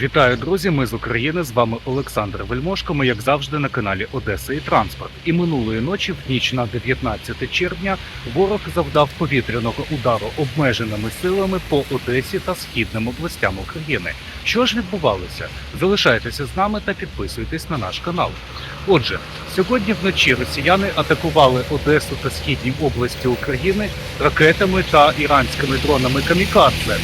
Вітаю, друзі! Ми з України. З вами Олександр Вельмошко. Ми, як завжди, на каналі Одеса і Транспорт. І минулої ночі, в ніч на 19 червня, ворог завдав повітряного удару обмеженими силами по Одесі та східним областям України. Що ж відбувалося? Залишайтеся з нами та підписуйтесь на наш канал. Отже, сьогодні вночі росіяни атакували Одесу та східні області України ракетами та іранськими дронами камікадзе.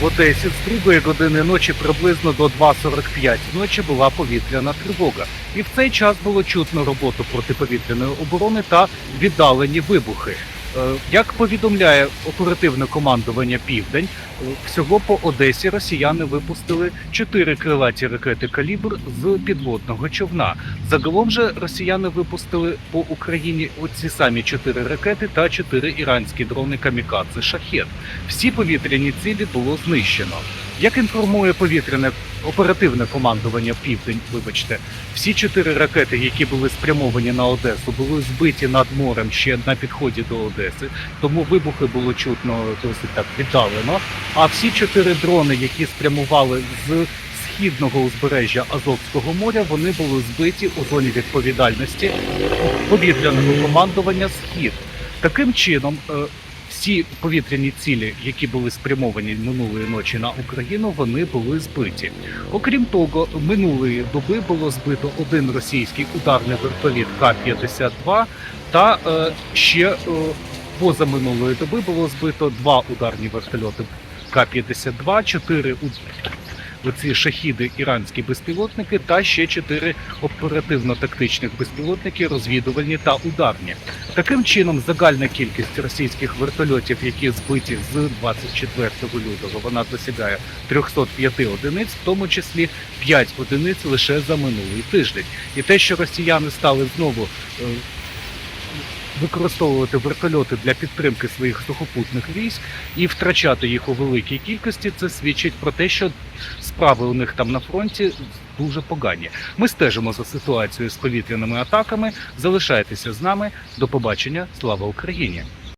В Одесі з другої години ночі приблизно до 2.45 ночі була повітряна тривога, і в цей час було чутно роботу протиповітряної оборони та віддалені вибухи. Е, Як повідомляє оперативне командування Південь, е, всього по Одесі росіяни випустили чотири крилаті ракети калібр з підводного човна. Загалом же росіяни випустили по Україні оці самі чотири ракети та чотири іранські дрони камікадзе шахет. Всі повітряні цілі було знищено. Як інформує повітряне оперативне командування Південь, вибачте, всі чотири ракети, які були спрямовані на Одесу, були збиті над морем ще на підході до Одеси, тому вибухи було чутно досить так віддалено. А всі чотири дрони, які спрямували з східного узбережжя Азовського моря, вони були збиті у зоні відповідальності повітряного командування Схід. Таким чином, е, всі повітряні цілі, які були спрямовані минулої ночі на Україну, вони були збиті. Окрім того, минулої доби було збито один російський ударний вертоліт К-52 та е, ще е, позаминулої доби було збито два ударні вертольоти К-52, чотири оці шахіди іранські безпілотники та ще чотири оперативно-тактичних безпілотники, розвідувальні та ударні. Таким чином, загальна кількість російських вертольотів, які збиті з 24 лютого, вона досягає 305 одиниць, в тому числі 5 одиниць лише за минулий тиждень. І те, що росіяни стали знову е, використовувати вертольоти для підтримки своїх сухопутних військ і втрачати їх у великій кількості, це свідчить про те, що справи у них там на фронті дуже погані. Ми стежимо за ситуацією з повітряними атаками. Залишайтеся з нами. До побачення. Слава Україні!